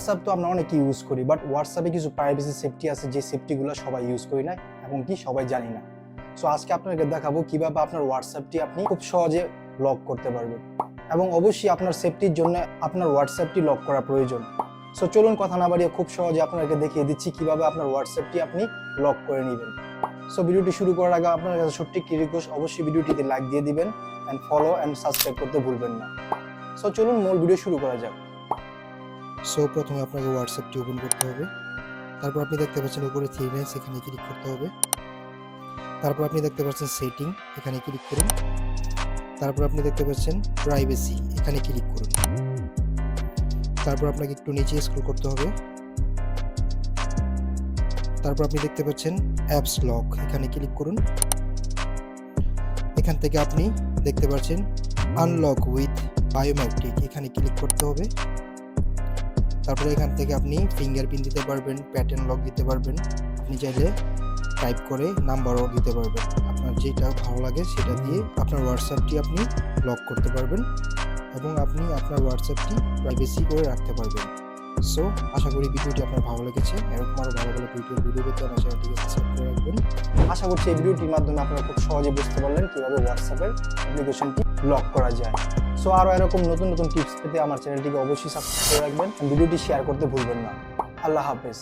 WhatsApp তো আমরা অনেকে ইউজ করি বাট হোয়াটসঅ্যাপে কিছু প্রাইভেসি সেফটি আছে যে সেফটিগুলো সবাই ইউজ করি না এবং কি সবাই জানি না। সো আজকে আপনাকে দেখাবো কীভাবে আপনার হোয়াটসঅ্যাপটি আপনি খুব সহজে লক করতে পারবেন এবং অবশ্যই আপনার সেফটির জন্য আপনার হোয়াটসঅ্যাপটি লক করা প্রয়োজন। সো চলুন কথা না বাড়িয়ে খুব সহজে আপনাকে দেখিয়ে দিচ্ছি কীভাবে আপনার হোয়াটসঅ্যাপটি আপনি লক করে নেবেন। সো ভিডিওটি শুরু করার আগে আপনার কাছে ছোট্ট একটি রিকোয়েস্ট অবশ্যই ভিডিওটিতে লাইক দিয়ে দিবেন অ্যান্ড ফলো অ্যান্ড সাবস্ক্রাইব করতে ভুলবেন না। সো চলুন মূল ভিডিও শুরু করা যাক। সো প্রথমে আপনাকে হোয়াটসঅ্যাপটি ওপেন করতে হবে। তারপর আপনি দেখতে পাচ্ছেন উপরে থ্রি লাইন্স এখানে ক্লিক করতে হবে। তারপর আপনি দেখতে পাচ্ছেন সেটিং এখানে ক্লিক করুন। তারপর আপনি দেখতে পাচ্ছেন প্রাইভেসি এখানে ক্লিক করুন। তারপর আপনাকে একটু নিচে স্ক্রল করতে হবে। তারপর আপনি দেখতে পাচ্ছেন অ্যাপস লক এখানে ক্লিক করুন। এখান থেকে আপনি দেখতে পাচ্ছেন আনলক উইথ বায়োমেট্রিক এখানে ক্লিক করতে হবে। তারপরে এখান থেকে আপনি ফিঙ্গারপ্রিন্ট দিতে পারবেন প্যাটার্ন লক দিতে পারবেন। আপনি চাইলে টাইপ করে নাম্বারও দিতে পারবেন। আপনার যেটা ভালো লাগে সেটা দিয়ে আপনার হোয়াটসঅ্যাপটি আপনি লক করতে পারবেন এবং আপনি আপনার হোয়াটসঅ্যাপটি প্রাইভেসি করে রাখতে পারবেন। সো আশা করি ভিডিওটি আপনার ভালো লেগেছে। এরকম আরও ভালো ভালো ভিডিও ভিডিও পেতে আমার চ্যানেলটিকে সাবস্ক্রাইব করে রাখবেন। আশা করছি এই ভিডিওটির মাধ্যমে আপনারা খুব সহজে বুঝতে পারলেন কীভাবে হোয়াটসঅ্যাপের অ্যাপ্লিকেশনটি লক করা যায়। সো আরও এরকম নতুন নতুন টিপস পেতে আমার চ্যানেলটিকে অবশ্যই সাবস্ক্রাইব করে রাখবেন ভিডিওটি শেয়ার করতে ভুলবেন না। আল্লাহ হাফেজ।